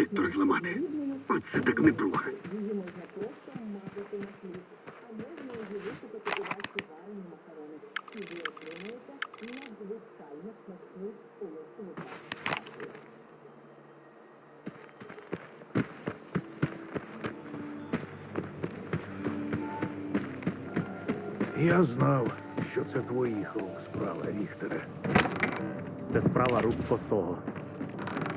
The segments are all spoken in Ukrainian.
Віктор зламати. Оце так не непруха. Я знав, що це твоїх рук справа, Ріхтере. Це справа рук косого.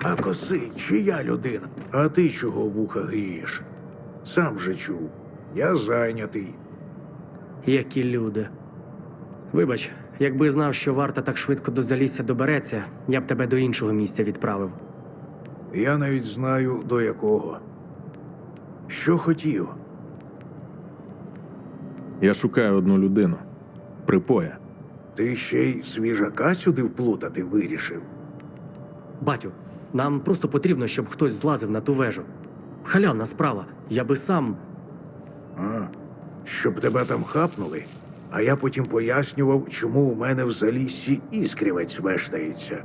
А коси, чия людина? А ти чого вуха грієш? Сам же чув. Я зайнятий. Які люди. Вибач, якби знав, що варта так швидко до залісся добереться, я б тебе до іншого місця відправив. Я навіть знаю до якого. Що хотів? Я шукаю одну людину. Припоя. Ти ще й свіжака сюди вплутати вирішив. Батю, нам просто потрібно, щоб хтось злазив на ту вежу. Халявна справа. Я би сам. А, щоб тебе там хапнули, а я потім пояснював, чому у мене в заліссі іскрівець вештається.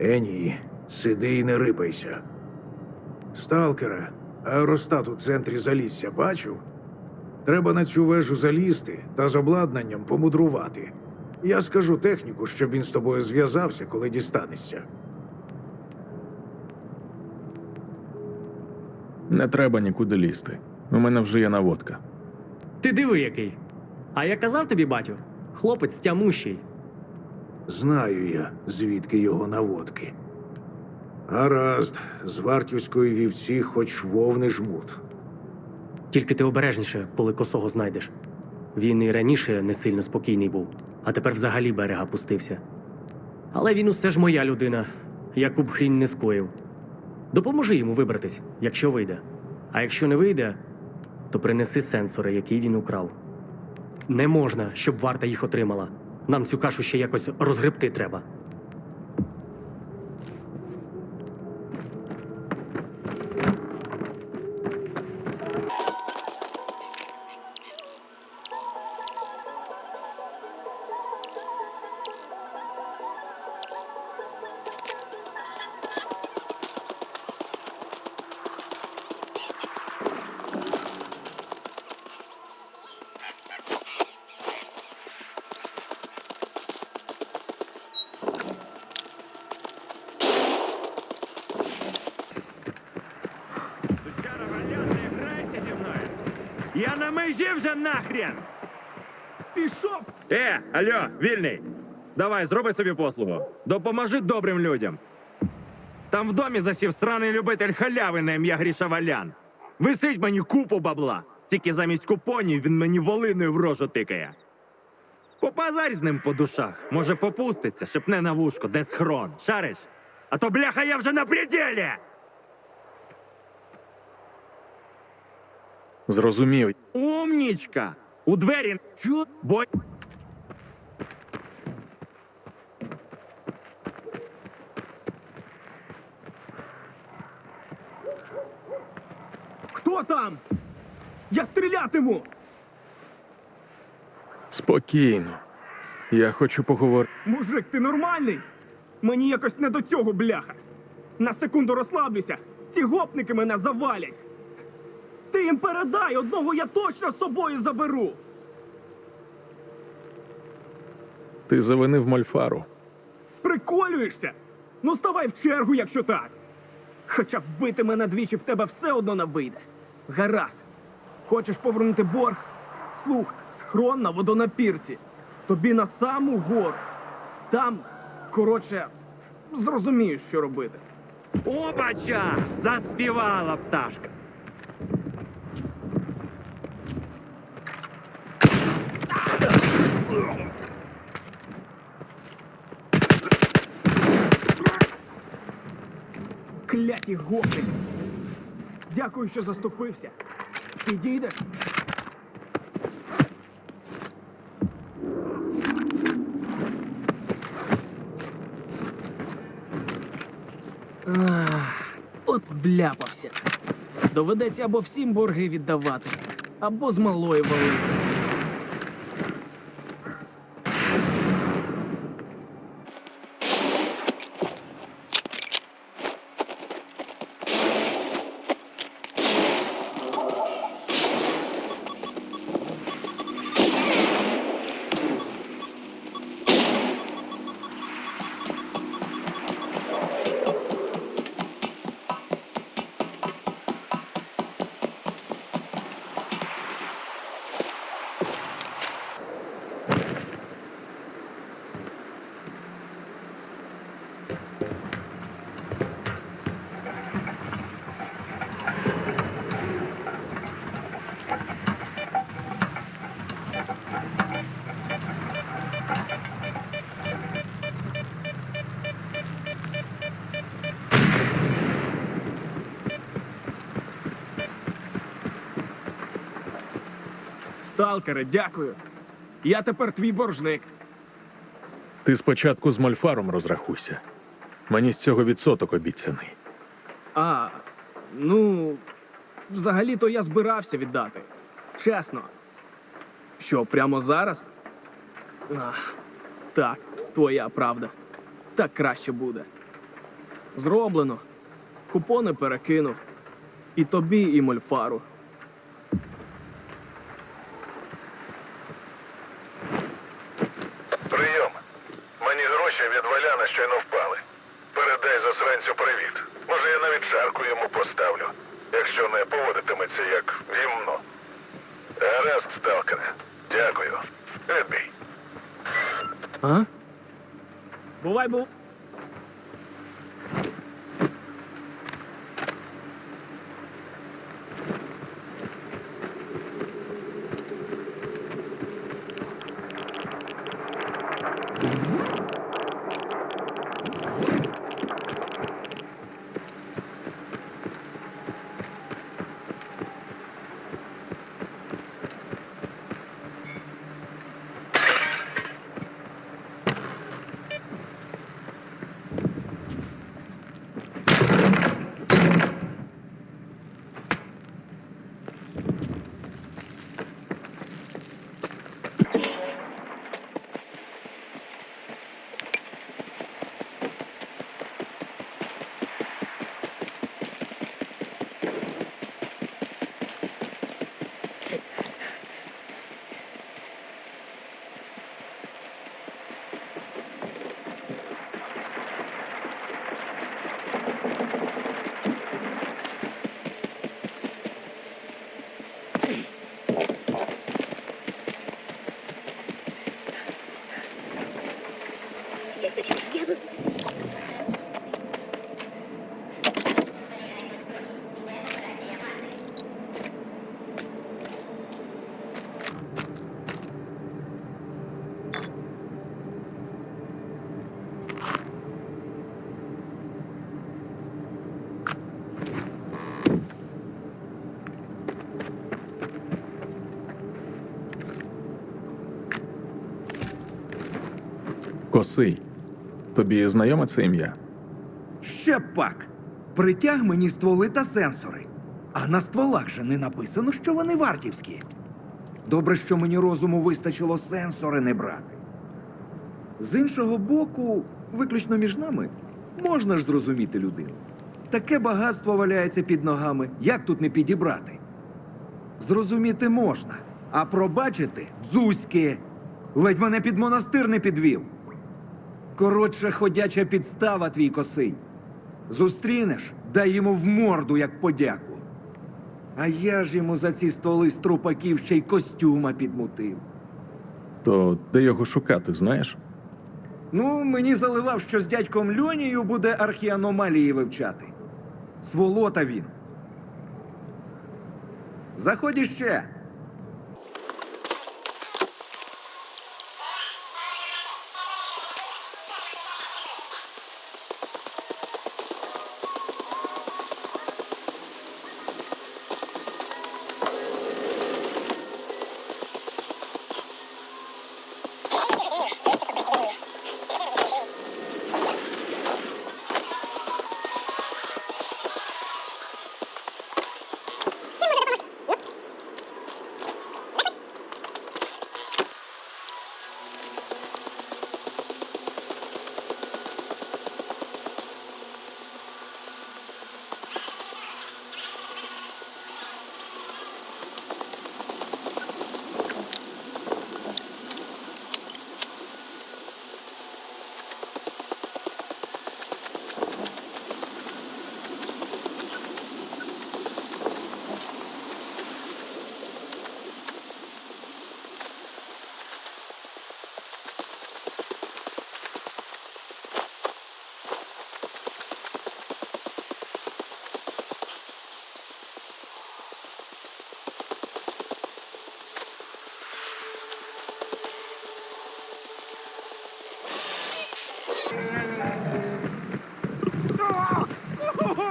Е, ні, сиди і не рипайся. Сталкера, аеростат у центрі залісся бачив? Треба на цю вежу залізти та з обладнанням помудрувати. Я скажу техніку, щоб він з тобою зв'язався, коли дістанешся. Не треба нікуди лізти. У мене вже є наводка. Ти диви який. А я казав тобі, батю, хлопець тямущий. Знаю я, звідки його наводки. Гаразд, з вартівської вівці хоч вовни жмут. Тільки ти обережніше, коли косого знайдеш. Він і раніше не сильно спокійний був, а тепер взагалі берега пустився. Але він усе ж моя людина, яку б хрінь не скоїв. Допоможи йому вибратись, якщо вийде. А якщо не вийде, то принеси сенсори, які він украв. Не можна, щоб варта їх отримала. Нам цю кашу ще якось розгребти треба. На межі вже нахрен. Пішов. Е, алло, вільний. Давай, зроби собі послугу. Допоможи добрим людям. Там в домі засів сраний любитель халяви на ім'я Гріша Валян. Висить мені купу бабла. Тільки замість купонів він мені волиною в рожу тикає. Попазарь з ним по душах. Може, попуститься, шепне на вушко, де схрон. Шариш? А то бляха я вже на пределі! Зрозумів. Умнічка! У двері чу бо. Хто там? Я стрілятиму! Спокійно. Я хочу поговорити. Мужик, ти нормальний? Мені якось не до цього, бляха. На секунду розслаблюся. Ці гопники мене завалять. Ти їм передай, одного я точно з собою заберу. Ти завинив мольфару. Приколюєшся? Ну ставай в чергу, якщо так. Хоча вбити мене двічі в тебе все одно не вийде. Гаразд. Хочеш повернути борг? Слух, схрон на водонапірці. Тобі на саму гору. Там, коротше, зрозумієш, що робити. Опача! Заспівала пташка. Кляті гопники. Дякую, що заступився. Підійдеш? От вляпався. Доведеться або всім борги віддавати, або з малої валити. Сталкере, дякую. Я тепер твій боржник. Ти спочатку з мольфаром розрахуйся. Мені з цього відсоток обіцяний. А, ну, взагалі-то я збирався віддати. Чесно. Що, прямо зараз? Ах, так, твоя правда. Так краще буде. Зроблено. Купони перекинув. І тобі, і мольфару. Косий. Тобі знайоме це ім'я? Ще пак. Притяг мені стволи та сенсори. А на стволах же не написано, що вони вартівські. Добре, що мені розуму вистачило сенсори не брати. З іншого боку, виключно між нами, можна ж зрозуміти людину. Таке багатство валяється під ногами, як тут не підібрати? Зрозуміти можна, а пробачити дзузьки. Ледь мене під монастир не підвів. Коротше, ходяча підстава твій косий. Зустрінеш, дай йому в морду, як подяку. А я ж йому за ці стволи з трупаків ще й костюма підмутив. То де його шукати, знаєш? Ну, мені заливав, що з дядьком Льонією буде архіаномалії вивчати. Сволота він. Заходь іще.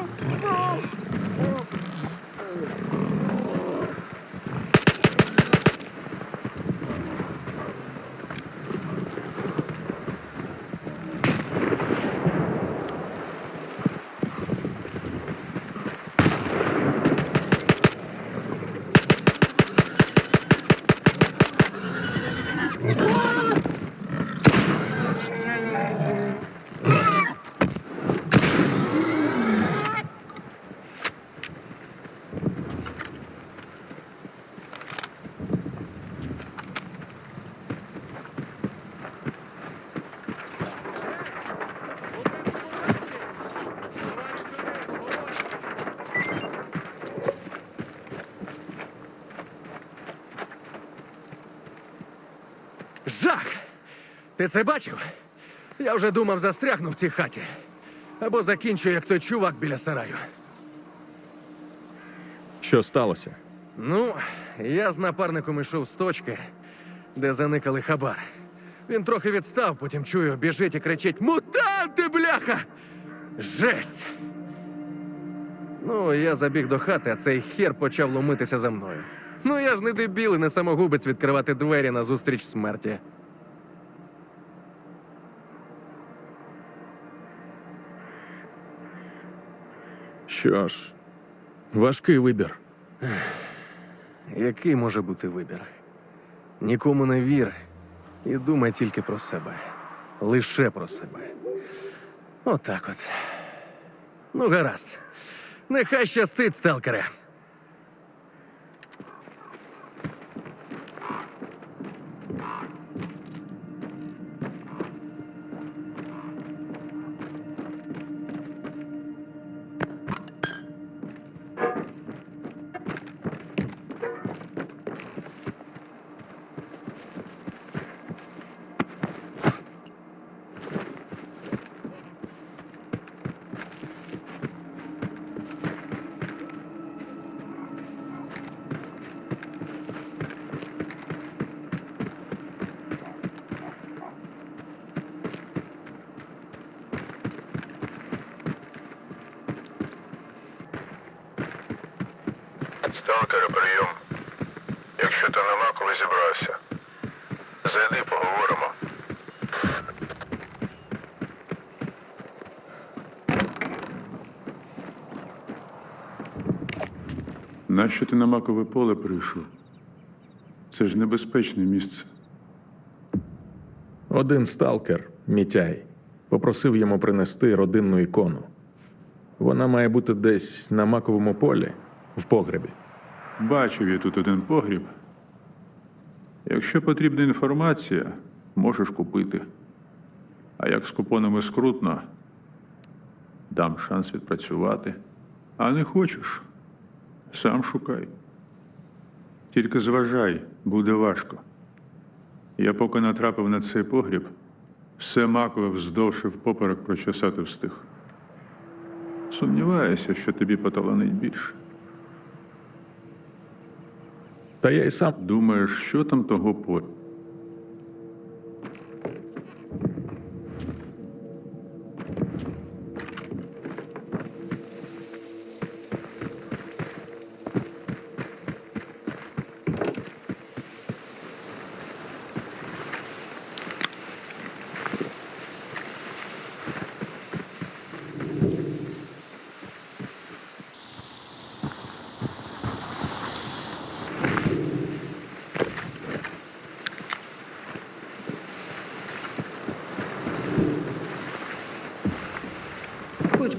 그 렇. Ти це бачив? Я вже думав, застрягну в цій хаті. Або закінчу, як той чувак біля сараю. Що сталося? Ну, я з напарником ішов з точки, де заникали хабар. Він трохи відстав, потім чую, біжить і кричить: Мутанти, бляха! Жесть! Ну, я забіг до хати, а цей хер почав ломитися за мною. Ну, я ж не дебіл і не самогубець відкривати двері на зустріч смерті. Що ж, важкий вибір. Який може бути вибір? Нікому не вір і думай тільки про себе. Лише про себе. Отак от. Ну, гаразд. Нехай щастить, сталкере. Сталкери, прийом. Якщо ти на макові зібрався, зайди, поговоримо. Нащо ти на макове поле прийшов? Це ж небезпечне місце. Один сталкер, Мітяй, попросив йому принести родинну ікону. Вона має бути десь на маковому полі, в погребі. Бачив я тут один погріб. Якщо потрібна інформація, можеш купити. А як з купонами скрутно, дам шанс відпрацювати. А не хочеш, сам шукай. Тільки зважай, буде важко. Я поки натрапив на цей погріб, все макове вздовж і впоперек прочесати встиг. Сумніваюся, що тобі поталанить більше. Та я і сам думаю, що там того по.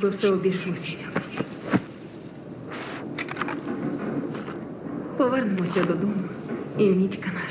Би все обійшлося якось. Повернемося додому, і мітька наш.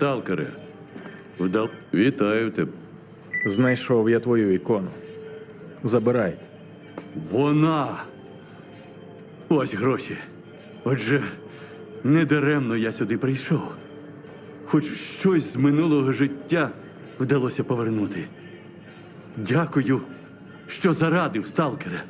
Сталкере. Вдав... Вітаю тебе. Знайшов я твою ікону. Забирай. Вона. Ось гроші. Отже, недаремно я сюди прийшов. Хоч щось з минулого життя вдалося повернути. Дякую, що зарадив, сталкере.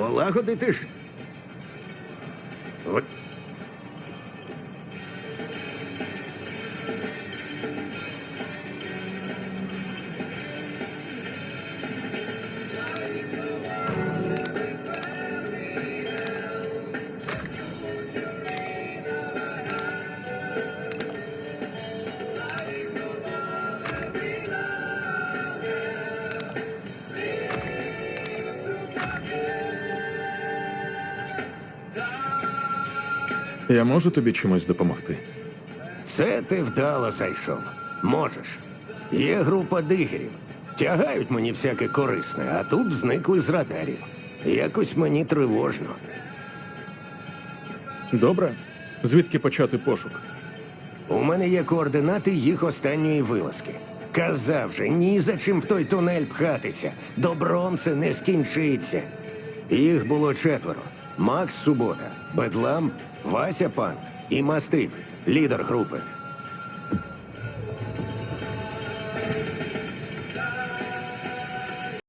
Полагодити ж. Я можу тобі чимось допомогти? Це ти вдало зайшов. Можеш. Є група дигерів. Тягають мені всяке корисне, а тут зникли з радарів. Якось мені тривожно. Добре. Звідки почати пошук? У мене є координати їх останньої вилазки. Казав же, ні за чим в той тунель пхатися. Добром це не скінчиться. Їх було четверо: Макс Субота, Бедлам, Вася Панк і Мастив, лідер групи.